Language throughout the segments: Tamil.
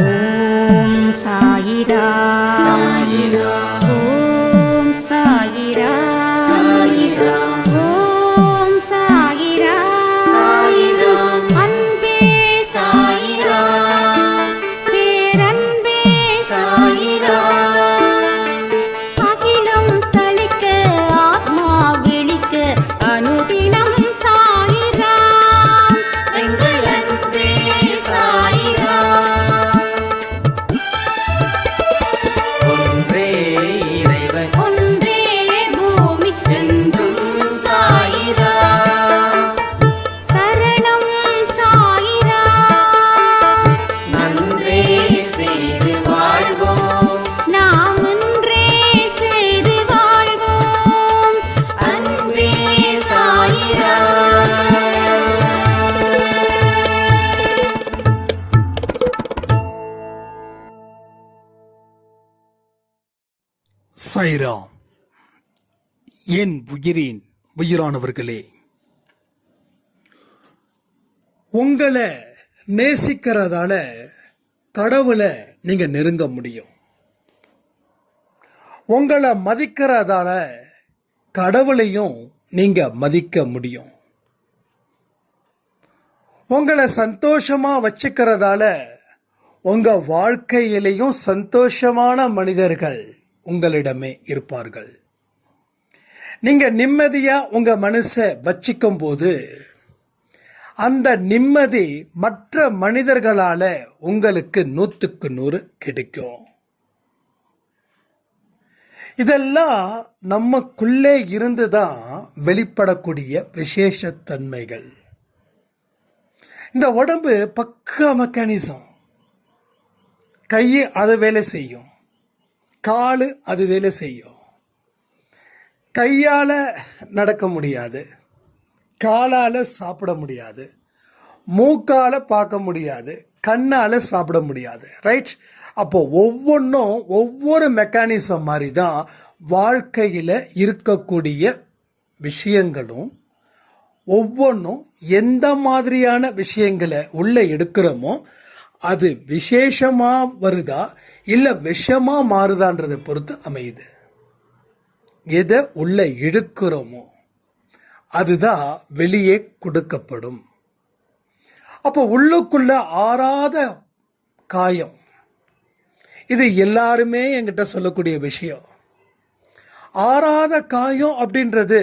ஓம் சாயிரா சாயிரா என் உயிரின் உயிரானவர்களே? உங்களை நேசிக்கிறதால கடவுளை நீங்க நெருங்க முடியும். உங்களை மதிக்கிறதால கடவுளையும் நீங்க மதிக்க முடியும். உங்களை சந்தோஷமா வச்சுக்கிறதால உங்க வாழ்க்கையிலையும் சந்தோஷமான மனிதர்கள் உங்களிடமே இருப்பார்கள். நீங்க நிம்மதியா உங்க மனசை வச்சிக்கும் போது அந்த நிம்மதி மற்ற மனிதர்களால உங்களுக்கு நூற்றுக்கு நூறு கிடைக்கும். இதெல்லாம் நமக்குள்ளே இருந்து தான் வெளிப்படக்கூடிய விசேஷத்தன்மைகள். இந்த உடம்பு பக்கா மெக்கானிசம் கை அது வேலை செய்யும். காலு அது வேலை செய்யும். கையால் நடக்க முடியாது. காலால் சாப்பிட முடியாது. மூக்கால் பார்க்க முடியாது. கண்ணால் சாப்பிட முடியாது. ரைட் அப்போது ஒவ்வொன்றும் ஒவ்வொரு மெக்கானிசம் மாதிரி தான் வாழ்க்கையில் இருக்கக்கூடிய விஷயங்களும் ஒவ்வொன்றும் எந்த மாதிரியான விஷயங்களை உள்ளே எடுக்கிறோமோ அது விசேஷமாக வருதா இல்லை விஷமாக மாறுதான்றதை பொறுத்து அமையுது. எதை உள்ளே இழுக்கிறோமோ அதுதான் வெளியே கொடுக்கப்படும். அப்போ உள்ளுக்குள்ள ஆறாத காயம். இது எல்லாருமே என்கிட்ட சொல்லக்கூடிய விஷயம். ஆறாத காயம் அப்படின்றது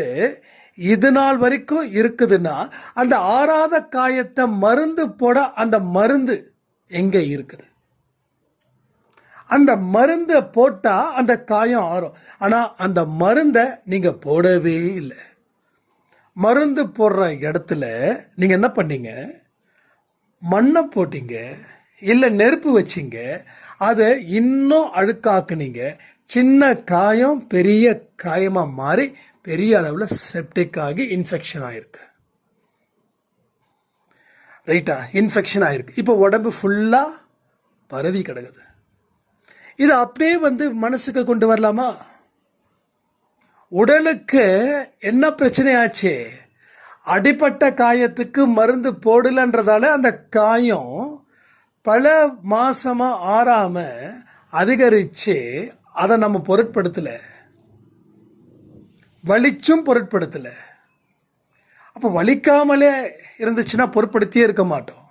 இது நாள் வரைக்கும் இருக்குதுன்னா அந்த ஆறாத காயத்தை மருந்து போட அந்த மருந்து எங்கே இருக்குது? அந்த மருந்தை போட்டால் அந்த காயம் ஆறும். ஆனால் அந்த மருந்தை நீங்கள் போடவே இல்லை. மருந்து போடுற இடத்துல நீங்கள் என்ன பண்ணீங்க? மண்ணை போட்டீங்க இல்லை நெருப்பு வச்சிங்க அதை இன்னும் அழுக்காக்குனீங்க. சின்ன காயம் பெரிய காயமாக மாறி பெரிய அளவில் செப்டிக் ஆகி இன்ஃபெக்ஷன் ஆகிருக்கு ரைட்டா இன்ஃபெக்ஷன் ஆகிருக்கு இப்போ உடம்பு ஃபுல்லாக பரவி கிடக்குது. இது அப்படியே வந்து மனசுக்கு கொண்டு வரலாமா? உடலுக்கு என்ன பிரச்சனை ஆச்சு அடிப்பட்ட காயத்துக்கு மருந்து போடலன்றதால அந்த காயம் பல மாசமா ஆறாம அதிகரிச்சு அதை நம்ம பொருட்படுத்தலை. வலிச்சும் பொருட்படுத்தலை. அப்போ வலிக்காமலே இருந்துச்சுன்னா பொருட்படுத்தியே இருக்க மாட்டோம்.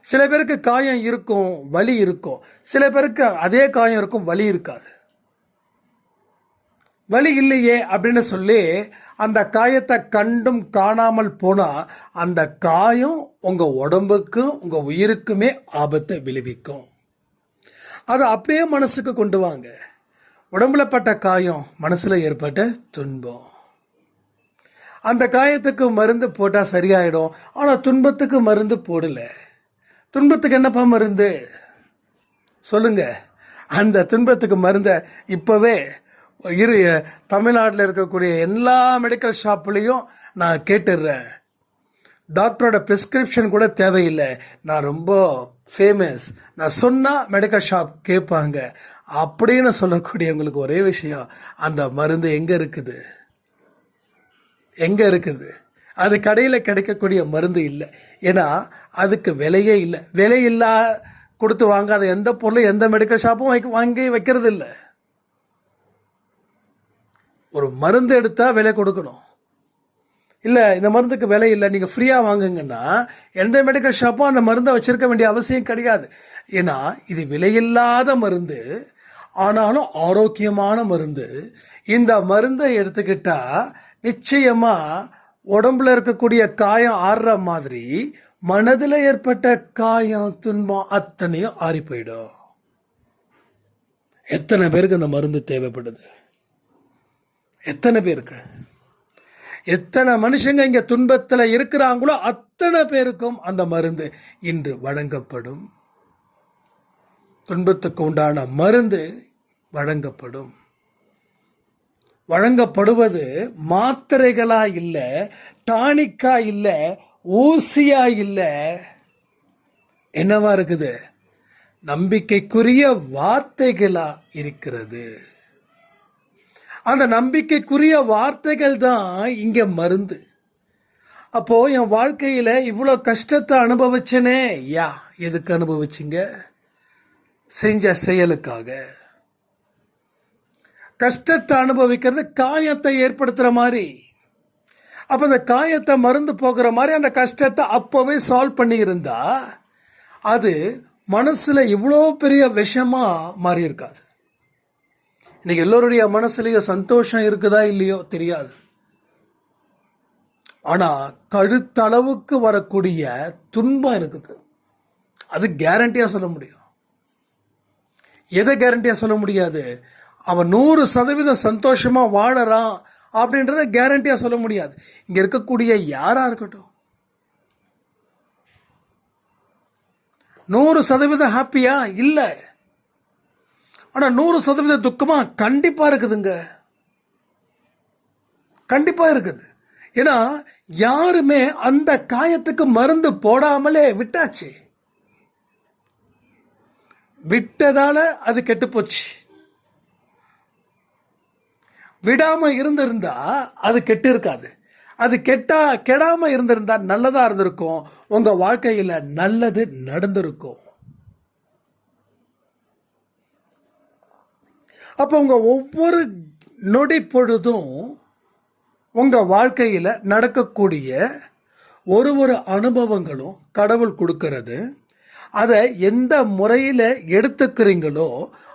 சில பேருக்கு காயம் இருக்கும் வலி இருக்கும். சில பேருக்கு அதே காயம் இருக்கும் வலி இருக்காது. வலி இல்லையே அப்படின்னு சொல்லி அந்த காயத்தை கண்டும் காணாமல் போனால் அந்த காயம் உங்கள் உடம்புக்கும் உங்கள் உயிருக்குமே ஆபத்தை விளைவிக்கும். அதை அப்படியே மனசுக்கு கொண்டு வாங்க. உடம்புல பட்ட காயம் மனசில் ஏற்பட்ட துன்பம். அந்த காயத்துக்கு மருந்து போட்டால் சரியாயிடும். ஆனால் துன்பத்துக்கு மருந்து போடலை. துன்பத்துக்கு என்னப்பா மருந்து? சொல்லுங்க. அந்த துன்பத்துக்கு மருந்தை இப்போவே இரு தமிழ்நாட்டில் இருக்கக்கூடிய எல்லா மெடிக்கல் ஷாப்லேயும் நான் கேட்டுடுறேன். டாக்டரோட ப்ரிஸ்கிரிப்ஷன் கூட தேவையில்லை. நான் ரொம்ப ஃபேமஸ் நான் சொன்னால் மெடிக்கல் ஷாப் கேட்பாங்க. அப்படின்னு சொல்லக்கூடியவங்களுக்கு ஒரே விஷயம் அந்த மருந்து எங்கே இருக்குது? எங்கே இருக்குது? அது கடையில் கிடைக்கக்கூடிய மருந்து இல்லை. ஏன்னா அதுக்கு விலையே இல்லை. விலை இல்லா கொடுத்து வாங்காத எந்த பொருளும் எந்த மெடிக்கல் ஷாப்பும் வைக்க வாங்கி வைக்கிறது இல்லை. ஒரு மருந்து எடுத்தால் விலை கொடுக்கணும். இல்லை இந்த மருந்துக்கு விலை இல்லை. நீங்கள் ஃப்ரீயாக வாங்குங்கன்னா எந்த மெடிக்கல் ஷாப்பும் அந்த மருந்தை வச்சுருக்க வேண்டிய அவசியம் கிடையாது. ஏன்னா இது விலையில்லாத மருந்து. ஆனாலும் ஆரோக்கியமான மருந்து. இந்த மருந்தை எடுத்துக்கிட்டால் நிச்சயமாக உடம்புல இருக்கக்கூடிய காயம் ஆறுற மாதிரி மனதில் ஏற்பட்ட காயம் துன்பம் அத்தனையும் ஆறி போயிடும். எத்தனை பேருக்கு அந்த மருந்து தேவைப்படுது? எத்தனை பேருக்கு? எத்தனை மனுஷங்க இங்கே துன்பத்தில் இருக்கிறாங்களோ அத்தனை பேருக்கும் அந்த மருந்து இன்று வழங்கப்படும். துன்பத்துக்கு உண்டான மருந்து வழங்கப்படும். வழங்கப்படுவது மாத்திரைகளா இல்லை டானிக்கா இல்லை ஊசியா இல்லை? என்னவா இருக்குது? நம்பிக்கைக்குரிய வார்த்தைகளா இருக்கிறது. அந்த நம்பிக்கைக்குரிய வார்த்தைகள் தான் இங்க மருந்து. அப்போ என் வாழ்க்கையில இவ்வளோ கஷ்டத்தை அனுபவிச்சனே யா எதுக்கு அனுபவிச்சிங்க? செஞ்ச செயலுக்காக. கஷ்டத்தை அனுபவிக்கிறது காயத்தை ஏற்படுத்துகிற மாதிரி. அப்போ அந்த காயத்தை மருந்து போகிற மாதிரி அந்த கஷ்டத்தை அப்போவே சால்வ் பண்ணியிருந்தா அது மனசில் இவ்வளோ பெரிய விஷமாக மாறி இருக்காது. இன்னைக்கு எல்லோருடைய மனசுலேயும் சந்தோஷம் இருக்குதா இல்லையோ தெரியாது. ஆனால் கழுத்தளவுக்கு வரக்கூடிய துன்பம் இருக்குது. அது கேரண்டியாக சொல்ல முடியும். எதை கேரண்டியாக சொல்ல முடியாது? அவன் நூறு சதவீதம் சந்தோஷமாக வாழறான் அப்படின்றத கேரண்டியாக சொல்ல முடியாது. இங்கே இருக்கக்கூடிய யாராக இருக்கட்டும். நூறு சதவீதம் ஹாப்பியா இல்லை. ஆனால் நூறு சதவீத துக்கமாக கண்டிப்பாக இருக்குதுங்க. கண்டிப்பாக இருக்குது. ஏன்னா யாருமே அந்த காயத்துக்கு மருந்து போடாமலே விட்டாச்சு. விட்டதால அது கெட்டுப்போச்சு விடாமல் இருந்திருந்தா அது கெட்டு இருக்காது. அது கெட்டா கெடாமல் இருந்திருந்தா நல்லதாக இருந்திருக்கும். உங்கள் வாழ்க்கையில் நல்லது நடந்திருக்கும். அப்போ உங்கள் ஒவ்வொரு நொடி பொழுதும் உங்கள் வாழ்க்கையில் நடக்கக்கூடிய ஒரு ஒரு அனுபவங்களும் கடவுள் கொடுக்கறது. அதை எந்த முறையில் எடுத்துக்கிறீங்களோ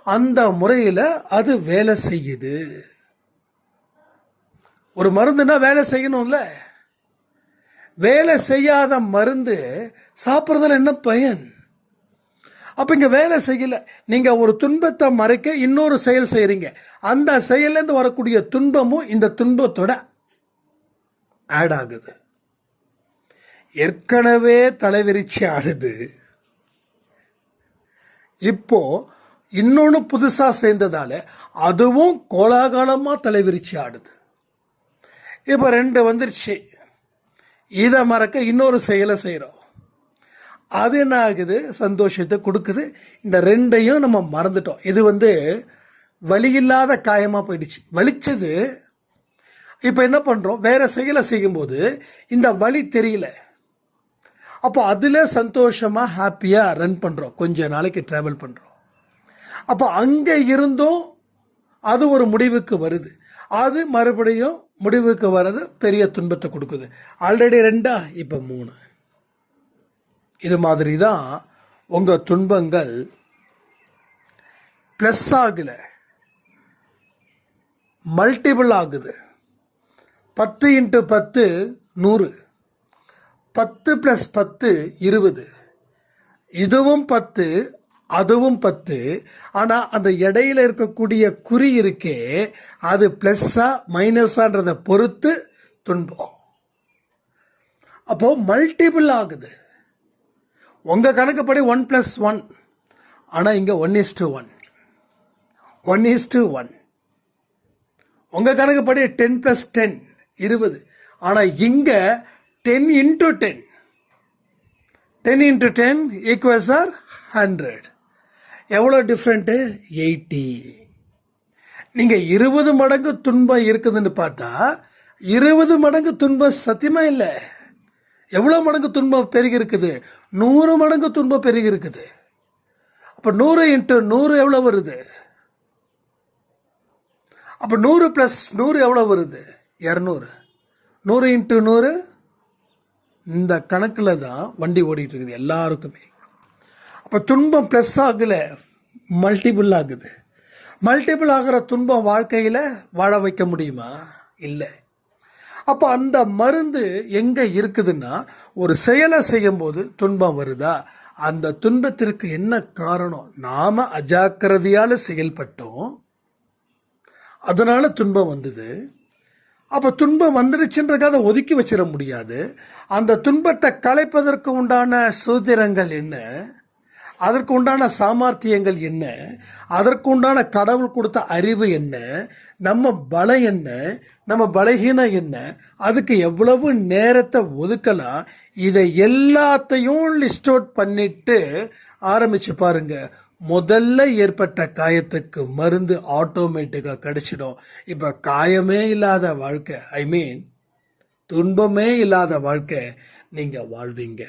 அந்த முறையில் அது வேலை செய்யுது. ஒரு மருந்துனா வேலை செய்யணும்ல. வேலை செய்யாத மருந்து சாப்பிட்றதுல என்ன பயன்? அப்போ இங்கே வேலை செய்யல. நீங்கள் ஒரு துன்பத்தை மறைக்க இன்னொரு செயல் செய்கிறீங்க அந்த செயல்லேருந்து வரக்கூடிய துன்பமும் இந்த துன்பத்தோட ஆட் ஆகுது. ஏற்கனவே தலைவிரிச்சி ஆடுது. இப்போ இன்னொன்று புதுசாக சேர்ந்ததால் அதுவும் கோலாகலமாக தலைவிரிச்சி ஆடுது. இப்போ ரெண்டு வந்துருச்சு. இதை மறக்க இன்னொரு செயலை செய்கிறோம் அது என்ன ஆகுது? சந்தோஷத்தை கொடுக்குது. இந்த ரெண்டையும் நம்ம மறந்துட்டோம். இது வந்து வலி இல்லாத காயமாக போயிடுச்சு. வலிச்சது. இப்போ என்ன பண்ணுறோம் வேறு செயலை செய்யும்போது இந்த வலி தெரியல. அப்போ அதில் சந்தோஷமாக ஹாப்பியாக ரன் பண்ணுறோம் கொஞ்ச நாளைக்கு ட்ராவல் பண்ணுறோம் அப்போ அங்கே இருந்தும் அது ஒரு முடிவுக்கு வருது. அது மறுபடியும் முடிவுக்கு வர்றது பெரிய துன்பத்தை கொடுக்குது. ஆல்ரெடி ரெண்டா? இப்போ மூணு. இது மாதிரி தான் உங்கள் துன்பங்கள் ப்ளஸ் ஆகலை. மல்டிபிள் ஆகுது. பத்து இன்ட்டு பத்து நூறு. பத்து ப்ளஸ் பத்து இருபது. இதுவும் பத்து அதுவும் பத்து. ஆனால் அந்த இடையில இருக்கக்கூடிய குறி இருக்கே அது ப்ளஸ்ஸா மைனஸான்றதை பொறுத்து துன்பம். அப்போ மல்டிபிள் ஆகுது. உங்கள் கணக்குப்படி ஒன் ப்ளஸ் ஒன் ஆனால் இங்கே one is to one one is to one உங்கள் கணக்குப்படி டென் ப்ளஸ் டென் இருபது. ஆனால் இங்கே ten into ten ten into ten equals are hundred எவ்வளோ டிஃப்ரெண்ட்டு எயிட்டி நீங்கள் இருபது மடங்கு துன்பம் இருக்குதுன்னு பார்த்தா இருபது மடங்கு துன்பம் சத்தியமாக இல்லை? எவ்வளோ மடங்கு துன்பம் பெருகி இருக்குது நூறு மடங்கு துன்பம் பெருகி இருக்குது அப்போ நூறு இன்ட்டு நூறு எவ்வளோ வருது? அப்போ நூறு ப்ளஸ் நூறு எவ்வளோ வருது? இரநூறு. நூறு இன்ட்டு நூறு இந்த கணக்கில் தான் வண்டி ஓடிட்டு இருக்குது எல்லாருக்குமே. அப்போ துன்பம் ப்ளஸ் ஆகலை மல்டிபிள் ஆகுது. மல்டிபிள் ஆகிற துன்பம் வாழ்க்கையில் வாழ வைக்க முடியுமா? இல்லை. அப்போ அந்த மருந்து எங்கே இருக்குதுன்னா ஒரு செயலை செய்யும்போது துன்பம் வருதா? அந்த துன்பத்திற்கு என்ன காரணம்? நாம் அஜாக்கிரதையால் செயல்பட்டோம். அதனால் துன்பம் வந்தது. அப்போ துன்பம் வந்துடுச்சுன்றதுக்காக ஒதுக்கி வச்சிட முடியாது. அந்த துன்பத்தை கலைப்பதற்கு உண்டான சூத்திரங்கள் என்ன? அதற்கு உண்டான சாமர்த்தியங்கள் என்ன? அதற்கு உண்டான கடவுள் கொடுத்த அறிவு என்ன? நம்ம பலம் என்ன? நம்ம பலகீனம் என்ன? அதுக்கு எவ்வளவு நேரத்தை ஒதுக்கலாம்? இதை எல்லாத்தையும் லிஸ்ட் அவுட் பண்ணிட்டு ஆரம்பித்து பாருங்கள் முதல்ல ஏற்பட்ட காயத்துக்கு மருந்து ஆட்டோமேட்டிக்காக கிடைச்சிடும். இப்போ காயமே இல்லாத வாழ்க்கை ஐ மீன் துன்பமே இல்லாத வாழ்க்கை நீங்கள் வாழ்வீங்க.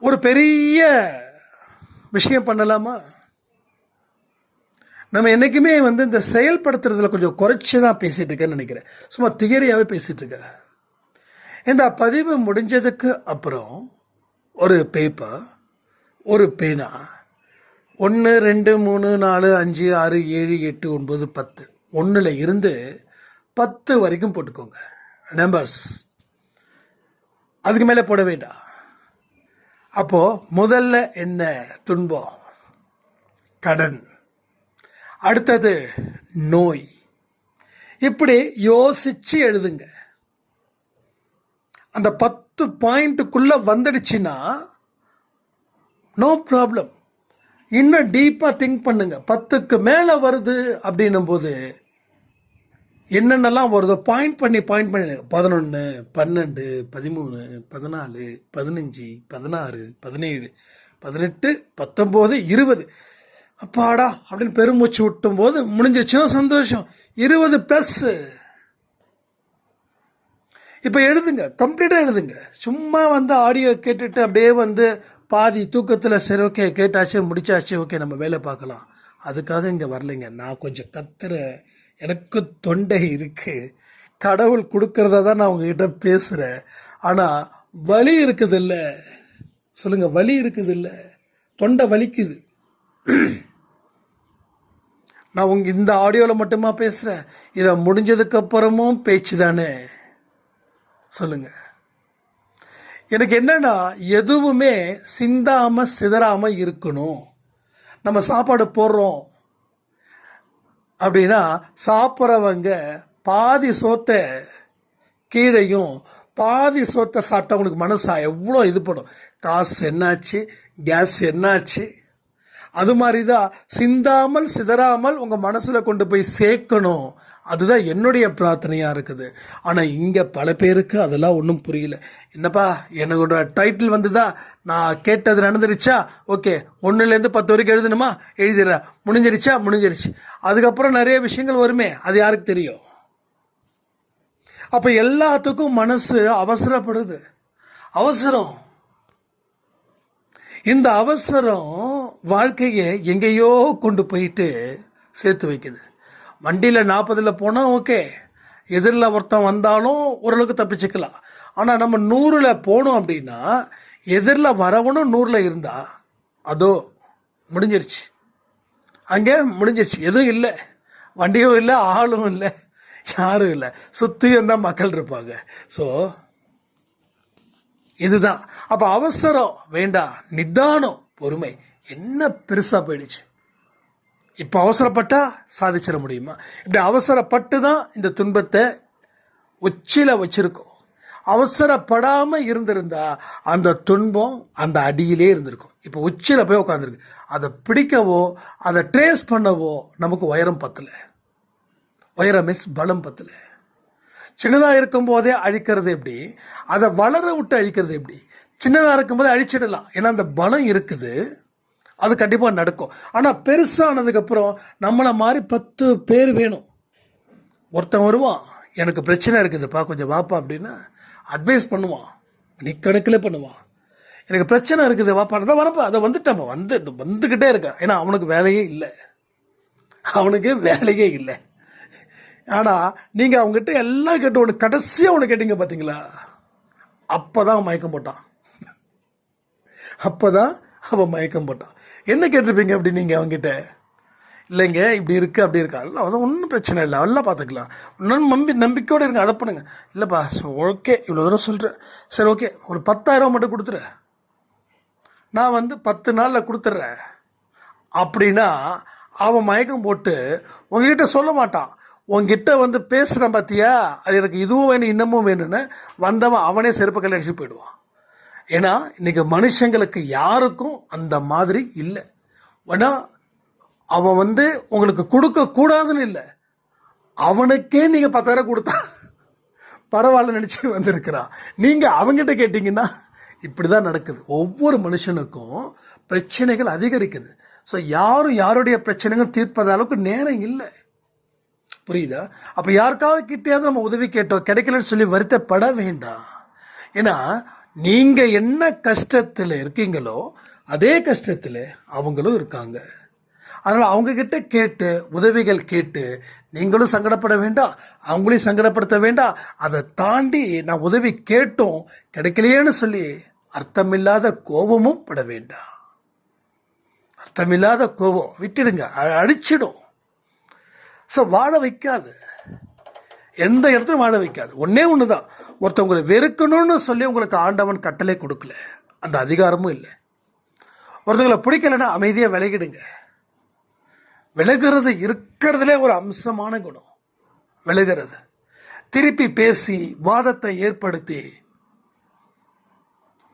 ஒரு பெரிய விஷயம் பண்ணலாமா? நம்ம என்றைக்குமே வந்து இந்த செயல்படுத்துறதுல கொஞ்சம் குறைச்சி தான் பேசிகிட்டு இருக்கேன்னு நினைக்கிறேன். சும்மா திகரியாகவே பேசிகிட்டு இருக்கேன் இந்த பதிவு முடிஞ்சதுக்கு அப்புறம் ஒரு பேப்பர் ஒரு பேனா ஒன்று ரெண்டு மூணு நாலு அஞ்சு ஆறு ஏழு எட்டு ஒன்பது பத்து. ஒன்றில் இருந்து பத்து வரைக்கும் போட்டுக்கோங்க. நம்பர்ஸ் அதுக்கு மேலே போட வேண்டாம். அப்போது முதல்ல என்ன துன்பம்? கடன். அடுத்தது நோய். இப்படி யோசிச்சு எழுதுங்க. அந்த பத்து பாயிண்ட்டுக்குள்ளே வந்துடுச்சுன்னா நோ ப்ராப்ளம் இன்னும் டீப்பாக திங்க் பண்ணுங்க. பத்துக்கு மேலே வருது அப்படின்னும் போது என்னென்னலாம் வருதோ பாயிண்ட் பண்ணி பாயிண்ட் பண்ணி. பதினொன்று பன்னெண்டு பதிமூணு பதினாலு பதினஞ்சு பதினாறு பதினேழு பதினெட்டு பத்தொம்போது இருபது. அப்பாடா அப்படின்னு பெருமூச்சு விட்டும் போது முடிஞ்சிச்சுன்னா சந்தோஷம். இருபது ப்ளஸ்ஸு இப்போ எழுதுங்க கம்ப்ளீட்டாக எழுதுங்க. சும்மா வந்து ஆடியோ கேட்டுட்டு அப்படியே வந்து பாதி தூக்கத்தில் சரி ஓகே கேட்டாச்சு முடிச்சாச்சு ஓகே நம்ம வேலை பார்க்கலாம். அதுக்காக இங்கே வரலைங்க. நான் கொஞ்சம் கத்துற எனக்கு தொண்டை இருக்குது கடவுள் கொடுக்கறத தான் நான் உங்ககிட்ட பேசுகிறேன் ஆனால் வலி இருக்குது இல்லை சொல்லுங்கள் வலி இருக்குது இல்லை தொண்டை வலிக்குது. நான் உங்க இந்த ஆடியோவில் மட்டுமா பேசுகிறேன் இதை முடிஞ்சதுக்கப்புறமும் பேச்சு தானே. சொல்லுங்கள் எனக்கு என்னென்னா எதுவுமே சிந்தாமல் சிதறாமல் இருக்கணும். நம்ம சாப்பாடு போடுறோம். அப்படின்னா சாப்பிட்றவங்க பாதி சோத்தை கீழையும் பாதி சோத்தை சாப்பிட்டவங்களுக்கு மனசா எவ்வளோ இது படும்? காசு என்னாச்சு? கேஸ் என்னாச்சு? அது மாதிரி தான் சிந்தாமல் சிதறாமல் உங்கள் மனசில் கொண்டு போய் சேர்க்கணும். அதுதான் என்னுடைய பிரார்த்தனையாக இருக்குது. ஆனால் இங்கே பல பேருக்கு அதெல்லாம் ஒன்றும் புரியல. என்னப்பா என்னோட டைட்டில் வந்துதா? நான் கேட்டது நடந்துருச்சா? ஓகே ஒன்றுலேருந்து பத்து வரைக்கும் எழுதணுமா? எழுதிடுறேன். முடிஞ்சிருச்சா? முடிஞ்சிருச்சு. அதுக்கப்புறம் நிறைய விஷயங்கள் வருமே அது யாருக்கு தெரியும்? அப்போ எல்லாத்துக்கும் மனசு அவசரப்படுது. அவசரம். இந்த அவசரம் வாழ்க்கையை எங்கேயோ கொண்டு போயிட்டு சேர்த்து வைக்குது. வண்டியில் நாற்பதில் போனால் ஓகே. எதிரில் ஒருத்தன் வந்தாலும் ஓரளவுக்கு தப்பிச்சுக்கலாம். ஆனால் நம்ம நூறில் போனோம் அப்படின்னா எதிரில் வரவனும் நூறில் இருந்தா அதோ முடிஞ்சிருச்சு. அங்கே முடிஞ்சிருச்சு. எதுவும் இல்லை. வண்டியும் இல்லை ஆளும் இல்லை யாரும் இல்லை. சுற்றியும் தான் மக்கள் இருப்பாங்க. ஸோ இதுதான். அப்போ அவசரம் வேண்டாம். நிதானம் பொறுமை. என்ன பெருசாக போயிடுச்சு? இப்போ அவசரப்பட்டா சாதிச்சிட முடியுமா? இப்படி அவசரப்பட்டு தான் இந்த துன்பத்தை உச்சியில் வச்சுருக்கோம். அவசரப்படாமல் இருந்திருந்தா அந்த துன்பம் அந்த அடியிலே இருந்திருக்கும். இப்போ உச்சியில் போய் உட்காந்துருக்கு அதை பிடிக்கவோ அதை ட்ரேஸ் பண்ணவோ நமக்கு உயரம் பத்தலை. உயரம் மீன்ஸ் பலம் பத்தலை. சின்னதாக இருக்கும்போதே அழிக்கிறது எப்படி? அதை வளர விட்டு அழிக்கிறது எப்படி? சின்னதாக இருக்கும்போது அழிச்சிடலாம். ஏன்னா அந்த பலம் இருக்குது. அது கண்டிப்பாக நடக்கும். ஆனால் பெருசானதுக்கப்புறம் நம்மளை மாதிரி பத்து பேர் வேணும். ஒருத்தன் வருவான். எனக்கு பிரச்சனை இருக்குதுப்பா கொஞ்சம் வாப்பா அப்படின்னா அட்வைஸ் பண்ணுவான். மணிக்கணக்கில் பண்ணுவான். எனக்கு பிரச்சனை இருக்குது வாப்பான்னு. தான் வரப்பா அதை வந்துட்டேன்ப்பா வந்து வந்துக்கிட்டே இருக்கேன். ஏன்னா அவனுக்கு வேலையே இல்லை. அவனுக்கு வேலையே இல்லை. ஆனால் நீங்கள் அவங்ககிட்ட எல்லாம் கேட்டு ஒன்று கடைசியாக ஒன்று கேட்டீங்க பார்த்தீங்களா அப்போ தான் மயக்கம் போட்டான். அப்போ தான் அவன் மயக்கம் போட்டான். என்ன கேட்டிருப்பீங்க அப்படி நீங்கள் அவங்ககிட்ட இல்லைங்க இப்படி இருக்குது அப்படி இருக்கா. இல்லை அதான் ஒன்றும் பிரச்சனை இல்லை. எல்லாம் பார்த்துக்கலாம். இன்னும் நம்பி நம்பிக்கையோடு இருங்க அதை பண்ணுங்க. இல்லைப்பா ஓகே இவ்வளோ தூரம் சொல்கிறேன் சரி ஓகே ஒரு பத்தாயிரம் மட்டும் கொடுத்துரு. நான் வந்து பத்து நாளில் கொடுத்துட்றேன். அப்படின்னா அவன் மயக்கம் போட்டு உங்ககிட்ட சொல்ல மாட்டான். உங்ககிட்ட வந்து பேசுகிறேன் பார்த்தியா அது எனக்கு இதுவும் வேணும் இன்னமும் வேணும்னு வந்தவன் அவனே செருப்பு கல்யாணிச்சு போயிடுவான். ஏன்னா இன்னைக்கு மனுஷங்களுக்கு யாருக்கும் அந்த மாதிரி இல்லை. ஏன்னா அவன் வந்து உங்களுக்கு கொடுக்க கூடாதுன்னு இல்லை. அவனுக்கே நீங்கள் பத்தாயிரம் கொடுத்தா பரவாயில்ல நினச்சி வந்திருக்கிறான் நீங்கள் அவங்ககிட்ட கேட்டிங்கன்னா இப்படி தான் நடக்குது. ஒவ்வொரு மனுஷனுக்கும் பிரச்சனைகள் அதிகரிக்குது. ஸோ யாரும் யாருடைய பிரச்சனைகள் தீர்ப்பத அளவுக்கு நேரம் இல்லை. புரியுதா? அப்போ யாருக்காவது கிட்டேயாவது நம்ம உதவி கேட்டோம் கிடைக்கலன்னு சொல்லி வருத்தப்பட வேண்டாம். ஏன்னா நீங்கள் என்ன கஷ்டத்தில் இருக்கீங்களோ அதே கஷ்டத்தில் அவங்களும் இருக்காங்க. அதனால் அவங்கக்கிட்ட கேட்டு உதவிகள் கேட்டு நீங்களும் சங்கடப்பட வேண்டாம் அவங்களையும் சங்கடப்படுத்த வேண்டாம் அதை தாண்டி நான் உதவி கேட்டோம் கிடைக்கலையேன்னு சொல்லி அர்த்தமில்லாத கோபமும் பட வேண்டாம். அர்த்தமில்லாத கோபம் விட்டுடுங்க அடிச்சிடும். ஸோ வாழ வைக்காது. எந்த இடத்துலையும் வாழ வைக்காது. ஒன்றே ஒன்று தான் ஒருத்தவங்களை வெறுக்கணும்னு சொல்லி உங்களுக்கு ஆண்டவன் கட்டளை கொடுக்கல. அந்த அதிகாரமும் இல்லை. ஒருத்தவங்களை பிடிக்கலைன்னா அமைதியாக விலகிடுங்க. விலகிறது இருக்கிறதுலே ஒரு அம்சமான குணம். விலகிறது. திருப்பி பேசி வாதத்தை ஏற்படுத்தி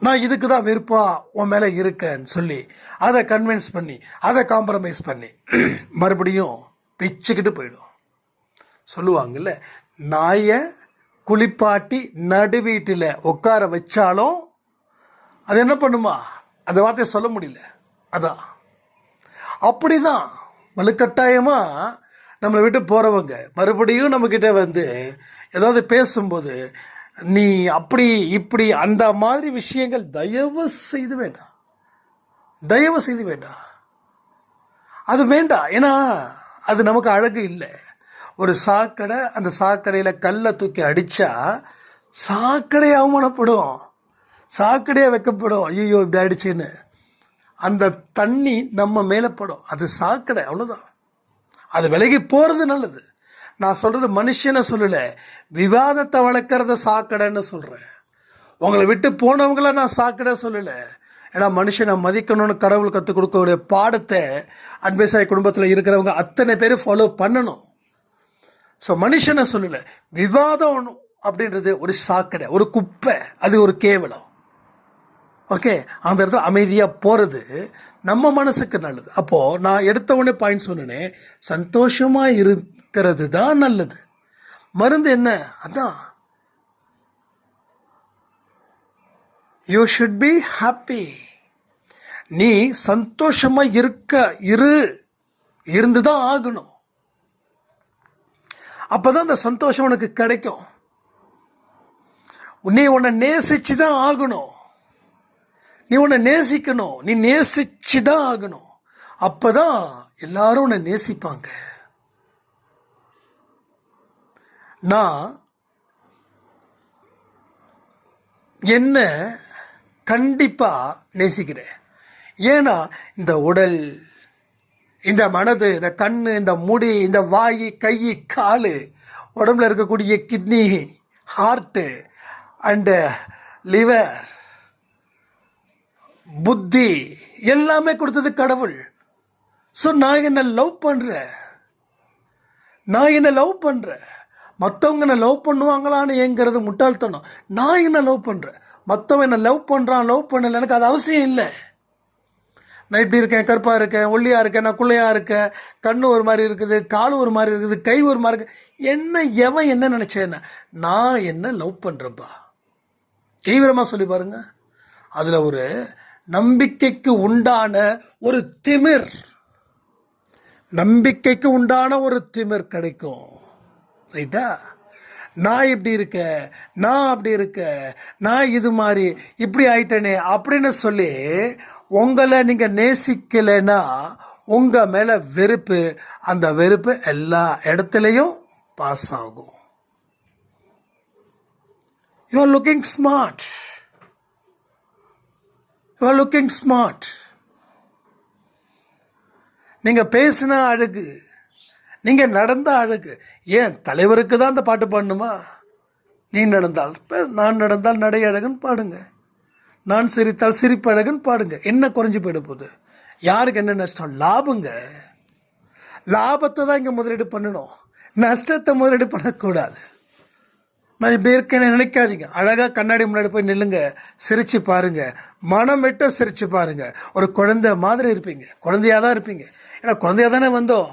நான் இதுக்கு தான் வெறுப்பா உன் மேலே இருக்கேன்னு சொல்லி அதை கன்வின்ஸ் பண்ணி அதை காம்ப்ரமைஸ் பண்ணி மறுபடியும் பிச்சுக்கிட்டு போயிடும். சொல்லுவாங்கல்ல நாயை குளிப்பாட்டி நடு வீட்டில் உட்கார வச்சாலும் அது என்ன பண்ணுமா? அந்த வார்த்தையை சொல்ல முடியல. அதான். அப்படிதான். வலுக்கட்டாயமாக நம்மளை விட்டு போகிறவங்க மறுபடியும் நம்மக்கிட்ட வந்து ஏதாவது பேசும்போது நீ அப்படி இப்படி அந்த மாதிரி விஷயங்கள் தயவு செய்து வேண்டாம். தயவு செய்து வேண்டாம். அது வேண்டாம். ஏன்னா அது நமக்கு அழகு இல்லை. ஒரு சாக்கடை அந்த சாக்கடையில் கல்லை தூக்கி அடித்தா சாக்கடை அவமானப்படும். சாக்கடையாக வைக்கப்படும். ஐயோ இப்படி ஆயிடுச்சுன்னு. அந்த தண்ணி நம்ம மேலே படும். அது சாக்கடை அவ்வளோதான் அது விலகி போகிறது நல்லது. நான் சொல்கிறது மனுஷனை சொல்லலை விவாதத்தை வளர்க்குறத சாக்கடைன்னு சொல்கிறேன் உங்களை விட்டு போனவங்கள நான் சாக்கடை சொல்லலை. ஏன்னா மனுஷனை மதிக்கணும்னு கடவுள் கற்றுக் கொடுக்கக்கூடிய பாடத்தை அன்பேசாய் குடும்பத்தில் இருக்கிறவங்க அத்தனை பேர் ஃபாலோ பண்ணணும். ஸோ மனுஷனை சொல்லலை. விவாதம் அப்படின்றது ஒரு சாக்கடை ஒரு குப்பை அது ஒரு கேவலம். ஓகே அந்த இடத்துல அமைதியாக போகிறது நம்ம மனசுக்கு நல்லது. அப்போது நான் எடுத்த உடனே பாயிண்ட் சொன்னேனே சந்தோஷமாக இருக்கிறது தான் நல்லது. மருந்து என்ன? அதான். யூ ஷுட் பி ஹாப்பி நீ சந்தோஷமாக இருக்க இரு. இருந்து தான் ஆகணும். அப்போ தான் அந்த சந்தோஷம் உனக்கு கிடைக்கும். நீ உன்னை நேசிச்சு தான் ஆகணும். நீ உன்னை நேசிக்கணும். நீ நேசிச்சு தான் ஆகணும். அப்பதான் எல்லாரும் உன்னை நேசிப்பாங்க. நான் என்ன கண்டிப்பாக நேசிக்கிறேன். ஏன்னா இந்த உடல் இந்த மனது இந்த கண்ணு இந்த முடி இந்த வாய் கை கால் உடம்புல இருக்கக்கூடிய கிட்னி ஹார்ட்டு அண்டு லிவர் புத்தி எல்லாமே கொடுத்தது கடவுள். ஸோ நான் என்ன லவ் பண்ணுறேன் நான் என்ன லவ் பண்ணுறேன் மற்றவங்க என்ன லவ் பண்ணுவாங்களான்னு ஏங்கிறது முட்டாள்தனம். நான் என்ன லவ் பண்ணுறேன் மற்றவன் என்ன லவ் பண்ணுறான் லவ் பண்ணலை எனக்கு அது அவசியம் இல்லை. நான் இப்படி இருக்கேன் கருப்பாக இருக்கேன் ஒல்லியாக இருக்கேன் நான் குள்ளையாக இருக்கேன் கண் ஒரு மாதிரி இருக்குது கால் ஒரு மாதிரி இருக்குது கை ஒரு மாதிரி இருக்குது என்ன எவன் என்ன நினச்சேன் நான் என்ன லவ் பண்ணுறேன்ப்பா தீவிரமாக சொல்லி பாருங்கள் அதில் ஒரு நம்பிக்கைக்கு உண்டான ஒரு திமிர். நம்பிக்கைக்கு உண்டான ஒரு திமிர் கிடைக்கும். ரைட்டா? நான் இப்படி இருக்க நான் அப்படி இருக்க நான் இது மாதிரி இப்படி ஆயிட்டேனே அப்படின்னு சொல்லி உங்களை நீங்கள் நேசிக்கலைன்னா உங்கள் மேலே வெறுப்பு அந்த வெறுப்பு எல்லா இடத்துலையும் பாஸ் ஆகும். You are looking smart you are looking smart நீங்கள் பேசின அழகு நீங்கள் நடந்த அழகு ஏன் தலைவருக்கு தான் அந்த பாட்டு பாடணுமா? நீ நடந்தால் நான் நடந்தால் நடை அழகுன்னு பாடுங்க. நான் சிரித்தால் சிரிப்பழகன் பாடுங்க. என்ன குறைஞ்சி போயிட போகுது? யாருக்கு என்ன நஷ்டம்? லாபங்க. லாபத்தை தான் இங்கே முதலீடு பண்ணணும். நஷ்டத்தை முதலீடு பண்ணக்கூடாது. நான் இப்படி இருக்கேன்னு நினைக்காதீங்க. அழகாக கண்ணாடி முன்னாடி போய் நில்லுங்க. சிரித்து பாருங்க. மனம் விட்டு சிரித்து பாருங்கள் ஒரு குழந்தை மாதிரி இருப்பீங்க. குழந்தையாக தான் இருப்பீங்க. ஏன்னா குழந்தையா தானே வந்தோம்.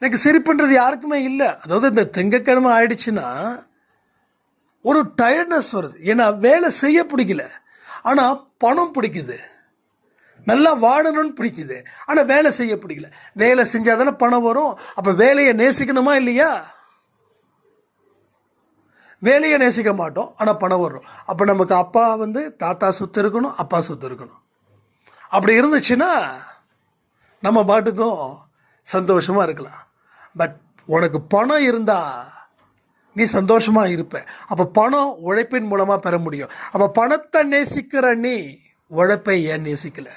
எனக்கு சிரிப்புன்றது யாருக்குமே இல்லை. அதாவது இந்த திங்கக்கிழமை ஆயிடுச்சுன்னா ஒரு டயர்ட்னஸ் வருது. ஏன்னா வேலை செய்ய பிடிக்கல. ஆனால் பணம் பிடிக்குது. நல்லா வாழணும்னு பிடிக்குது. ஆனால் வேலை செய்ய பிடிக்கல. வேலை செஞ்சால் தானே பணம் வரும். அப்போ வேலையை நேசிக்கணுமா இல்லையா? வேலையை நேசிக்க மாட்டோம். ஆனால் பணம் வரும். அப்போ நமக்கு அப்பா வந்து தாத்தா சொத்து இருக்கணும் அப்பா சொத்து இருக்கணும். அப்படி இருந்துச்சுன்னா நம்ம பாட்டுக்கும் சந்தோஷமாக இருக்கலாம். பட் உனக்கு பணம் இருந்தால் நீ சந்தோஷமாக இருப்ப. அப்போ பணம் உழைப்பின் மூலமாக பெற முடியும். அப்போ பணத்தை நேசிக்கிற நீ உழைப்பை ஏன் நேசிக்கலை?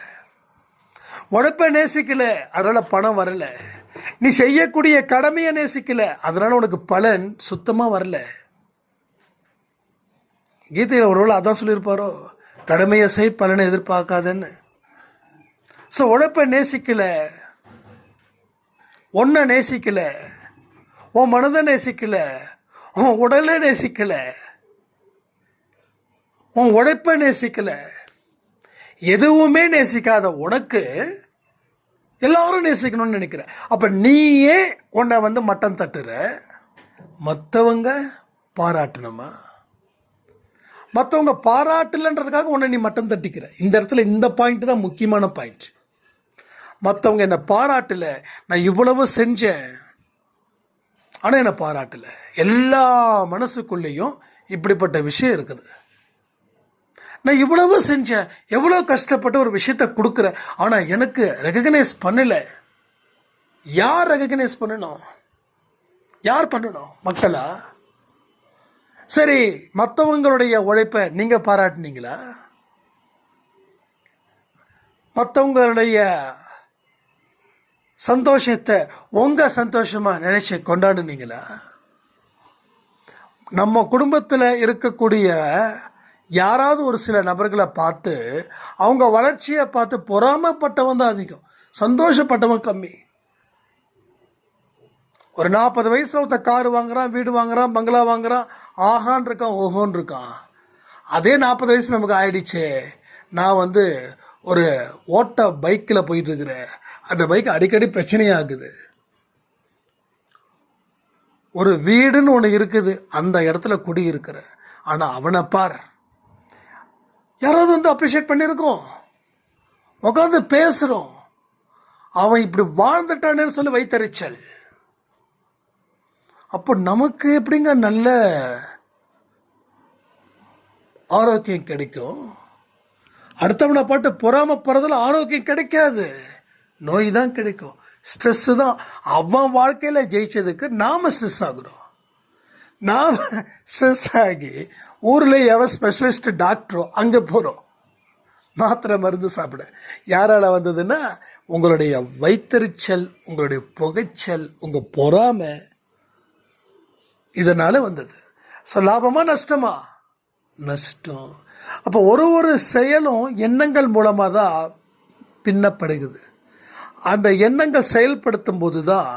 உழைப்பை நேசிக்கலை அதனால் பணம் வரலை. நீ செய்யக்கூடிய கடமையை நேசிக்கலை அதனால் உனக்கு பலன் சுத்தமாக வரல. கீதையில் ஒருவேளை அதான் சொல்லியிருப்பாரோ? கடமையை செய் பலனை எதிர்பார்க்காதன்னு. ஸோ உழைப்பை நேசிக்கலை. ஒன்றை நேசிக்கலை. உன் மனதை நேசிக்கலை. உன் உடலை நேசிக்கல. உன் உழைப்பை நேசிக்கல. எதுவுமே நேசிக்காத உனக்கு எல்லாரும் நேசிக்கணும்னு நினைக்கிற. அப்ப நீயே உன்னை வந்து மட்டம் தட்டுற. மற்றவங்க பாராட்டணுமா? மற்றவங்க பாராட்டலன்றதுக்காக உன்னை நீ மட்டம் தட்டிக்கிற. இந்த இடத்துல இந்த பாயிண்ட் தான் முக்கியமான பாயிண்ட் மற்றவங்க என்னை பாராட்டல. நான் இவ்வளவு செஞ்சேன். ஆனால் என்னை பாராட்டலை. எல்லா மனசுக்குள்ளேயும் இப்படிப்பட்ட விஷயம் இருக்குது. நான் இவ்வளவு செஞ்சேன் எவ்வளோ கஷ்டப்பட்டு ஒரு விஷயத்த கொடுக்குறேன் ஆனால் எனக்கு ரெகக்னைஸ் பண்ணலை. யார் ரெகக்னைஸ் பண்ணணும்? யார் பண்ணணும்? மக்களா? சரி மற்றவங்களுடைய உழைப்பை நீங்கள் பாராட்டுனீங்களா? மற்றவங்களுடைய சந்தோஷத்தை உங்கள் சந்தோஷமாக நினச்சி கொண்டாடுனீங்களா? நம்ம குடும்பத்தில் இருக்கக்கூடிய யாராவது ஒரு சில நபர்களை பார்த்து அவங்க வளர்ச்சியை பார்த்து பொறாமப்பட்டவன் தான் அதிகம். சந்தோஷப்பட்டவன் கம்மி. ஒரு நாற்பது வயசில் ஒருத்தன் கார் வாங்குகிறான் வீடு வாங்குகிறான் பங்களா வாங்குகிறான் ஆஹான் இருக்கான் ஓஹோன்னு இருக்கான். அதே நாற்பது வயசு நமக்கு ஆயிடுச்சே. நான் வந்து ஒரு ஓட்ட பைக்கில் போயிட்டுருக்கிறேன் அந்த பைக் அடிக்கடி பிரச்சனையாகுது. ஒரு வீடுன்னு ஒன்று இருக்குது அந்த இடத்துல குடி இருக்கிற. ஆனால் அவனை பார். யாராவது வந்து அப்ரிஷியேட் பண்ணியிருக்கோம் உட்காந்து பேசுகிறோம் அவன் இப்படி வாழ்ந்துட்டானேன்னு சொல்லி வைத்தறிச்சல். அப்போ நமக்கு எப்படிங்க நல்ல ஆரோக்கியம் கிடைக்கும்? அடுத்தவனை பாட்டு பொறாமப்படுறதுல ஆரோக்கியம் கிடைக்காது. நோய் தான் கிடைக்கும். ஸ்ட்ரெஸ்ஸு தான். அவன் வாழ்க்கையில் ஜெயிச்சதுக்கு நாம் ஸ்ட்ரெஸ் ஆகுறோம். நாம் ஸ்ட்ரெஸ் ஆகி ஊரில் எவன் ஸ்பெஷலிஸ்ட் டாக்டரோ அங்கே போகிறோம் மாத்திரை மருந்து சாப்பிட. யாரால் வந்ததுன்னா உங்களுடைய வைத்தறிச்சல் உங்களுடைய புகைச்சல் உங்கள் பொறாமை இதனால் வந்தது. ஸோ லாபமா நஷ்டமா? நஷ்டம். அப்போ ஒரு ஒரு செயலும் எண்ணங்கள் மூலமாக தான் பின்னப்படுகிறது. அந்த எண்ணங்கள் செயல்படுத்தும் போது தான்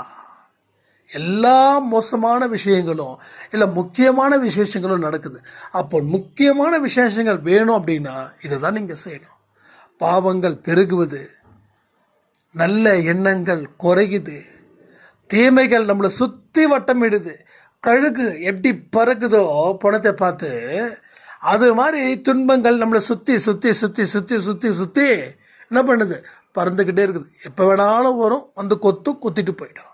எல்லா மோசமான விஷயங்களும் இல்லை முக்கியமான விசேஷங்களும் நடக்குது. அப்போ முக்கியமான விசேஷங்கள் வேணும் அப்படின்னா இதை தான் நீங்கள் செய்யணும். பாவங்கள் பெருகுவது நல்ல எண்ணங்கள் குறையுது தீமைகள் நம்மளை சுற்றி வட்டமிடுது கழுகு எப்படி பறக்குதோ பணத்தை பார்த்து அது மாதிரி துன்பங்கள் நம்மளை சுற்றி சுற்றி சுற்றி சுற்றி சுற்றி சுற்றி என்ன பண்ணுது? பறந்துக்கிட்டே இருக்குது. எப்போ வேணாலும் வரும். வந்து கொத்தும் கொத்திட்டு போயிடும்.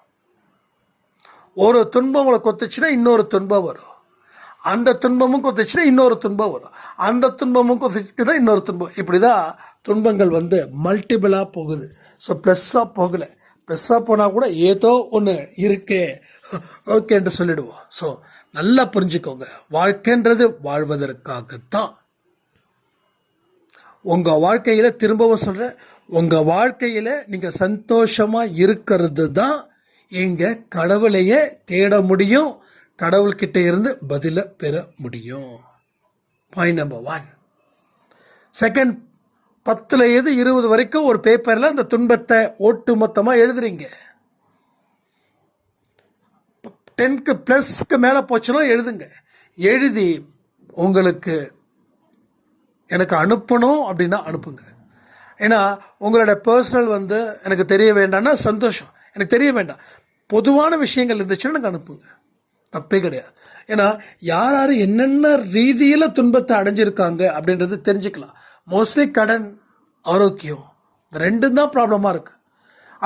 ஒரு துன்பம் உங்களை கொத்துச்சுன்னா இன்னொரு துன்பம் வரும். அந்த துன்பமும் கொத்துச்சுன்னா இன்னொரு துன்பம் வரும். அந்த துன்பமும் கொத்துச்சுன்னா இன்னொரு துன்பம். இப்படி தான் துன்பங்கள் வந்து மல்டிபிளாக போகுது. ஸோ ப்ளஸ்ஸாக போகலை. ப்ளஸ்ஸாக போனால் கூட ஏதோ ஒன்று இருக்கே. ஓகேன்ட்டு சொல்லிடுவோம். ஸோ நல்லா புரிஞ்சுக்கோங்க. வாழ்க்கைன்றது வாழ்வதற்காகத்தான். உங்கள் வாழ்க்கையில் திரும்பவும் சொல்கிறேன் உங்கள் வாழ்க்கையில் நீங்கள் சந்தோஷமாக இருக்கிறது தான் இங்கே கடவுளையே தேட முடியும். கடவுள்கிட்ட இருந்து பதிலை பெற முடியும். பாயிண்ட் நம்பர் ஒன் செகண்ட் பத்தில் எது இருபது வரைக்கும் ஒரு பேப்பரில் அந்த துன்பத்தை ஒட்டு மொத்தமாக எழுதுறீங்க. டென்க்கு ப்ளஸ்க்கு மேலே போச்சுன்னா எழுதுங்க. எழுதி உங்களுக்கு எனக்கு அனுப்பணும் அப்படின்னா அனுப்புங்க. ஏன்னா உங்களோட பர்சனல் வந்து எனக்கு தெரிய வேண்டாம்னா சந்தோஷம். எனக்கு தெரிய வேண்டாம். பொதுவான விஷயங்கள் இருந்துச்சுன்னா எனக்கு அனுப்புங்க. தப்பே கிடையாது. ஏன்னா யார் யார் என்னென்ன ரீதியில் துன்பத்தை அடைஞ்சிருக்காங்க அப்படின்றது தெரிஞ்சுக்கலாம். மோஸ்ட்லி கடன் ஆரோக்கியம் ரெண்டும் தான் ப்ராப்ளமாக இருக்குது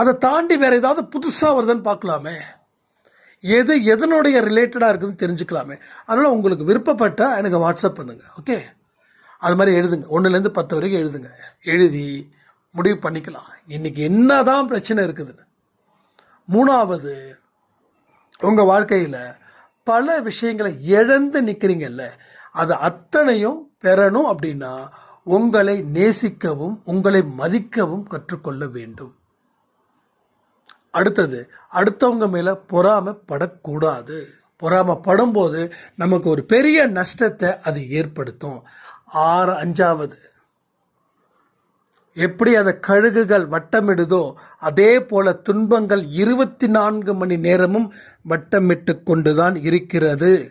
அதை தாண்டி வேறு ஏதாவது புதுசாக வருதுன்னு பார்க்கலாமே. எது எதனுடைய ரிலேட்டடாக இருக்குதுன்னு தெரிஞ்சுக்கலாமே. அதனால் உங்களுக்கு விருப்பப்பட்டால் எனக்கு வாட்ஸ்அப் பண்ணுங்கள் ஓகே அது மாதிரி எழுதுங்க. ஒன்றுலேருந்து பத்து வரைக்கும் எழுதுங்க. எழுதி முடிவு பண்ணிக்கலாம். இன்றைக்கி என்ன தான் பிரச்சனை இருக்குதுன்னு. மூணாவது உங்கள் வாழ்க்கையில் பல விஷயங்களை இழந்து நிற்கிறீங்கல்ல அது அத்தனையும் பெறணும் அப்படின்னா உங்களை நேசிக்கவும் உங்களை மதிக்கவும் கற்றுக்கொள்ள வேண்டும். அடுத்தது அடுத்தவங்க மேலே பொறாமைப்படக்கூடாது. பொறாமைப்படும்போது நமக்கு ஒரு பெரிய நஷ்டத்தை அது ஏற்படுத்தும். ஆறு அஞ்சாவது. எப்படி அந்த கழுகுகள் வட்டமிடுதோ அதே போல துன்பங்கள் இருபத்தி நான்கு மணி நேரமும் வட்டமிட்டு கொண்டுதான் இருக்கிறது.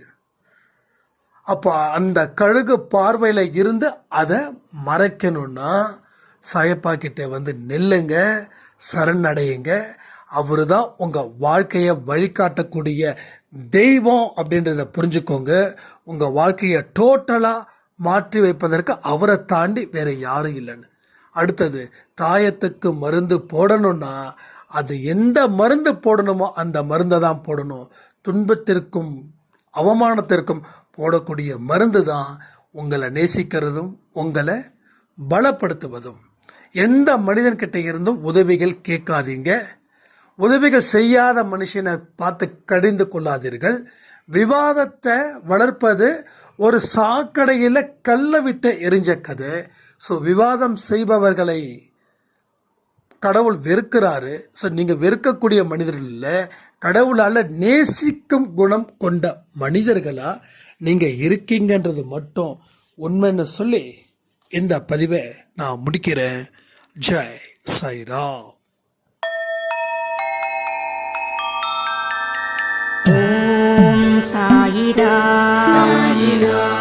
அப்போ அந்த கழுகு பார்வையில் இருந்து அதை மறைக்கணும்னா சாயப்பாக்கிட்ட வந்து நெல்லுங்க சரணடையுங்க. அவர் தான் உங்கள் வாழ்க்கையை வழிகாட்டக்கூடிய தெய்வம் அப்படின்றத புரிஞ்சுக்கோங்க. உங்கள் வாழ்க்கையை டோட்டலாக மாற்றி வைப்பதற்கு அவரை தாண்டி வேற யாரும் இல்லைன்னு. அடுத்தது தாயத்துக்கு மருந்து போடணும்னா அது எந்த மருந்து போடணுமோ அந்த மருந்தை தான் போடணும். துன்பத்திற்கும் அவமானத்திற்கும் போடக்கூடிய மருந்து தான் உங்களை நேசிக்கிறதும் உங்களை பலப்படுத்துவதும். எந்த மனிதன்கிட்ட இருந்தும் உதவிகள் கேட்காதீங்க. உதவிகள் செய்யாத மனுஷனை பார்த்து கடிந்து கொள்ளாதீர்கள். விவாதத்தை வளர்ப்பது ஒரு சாக்கடையில் கல்லை விட்டு எரிஞ்ச கதை ஸோ விவாதம் செய்பவர்களை கடவுள் வெறுக்கிறாரு. ஸோ நீங்கள் வெறுக்கக்கூடிய மனிதர்கள் இல்லை. கடவுளால் நேசிக்கும் குணம் கொண்ட மனிதர்களாக நீங்கள் இருக்கீங்கன்றது மட்டும் உண்மைன்னு சொல்லி இந்த பதிவை நான் முடிக்கிறேன். ஜெய் சைரா ஓம் சாயிரா சாயிரா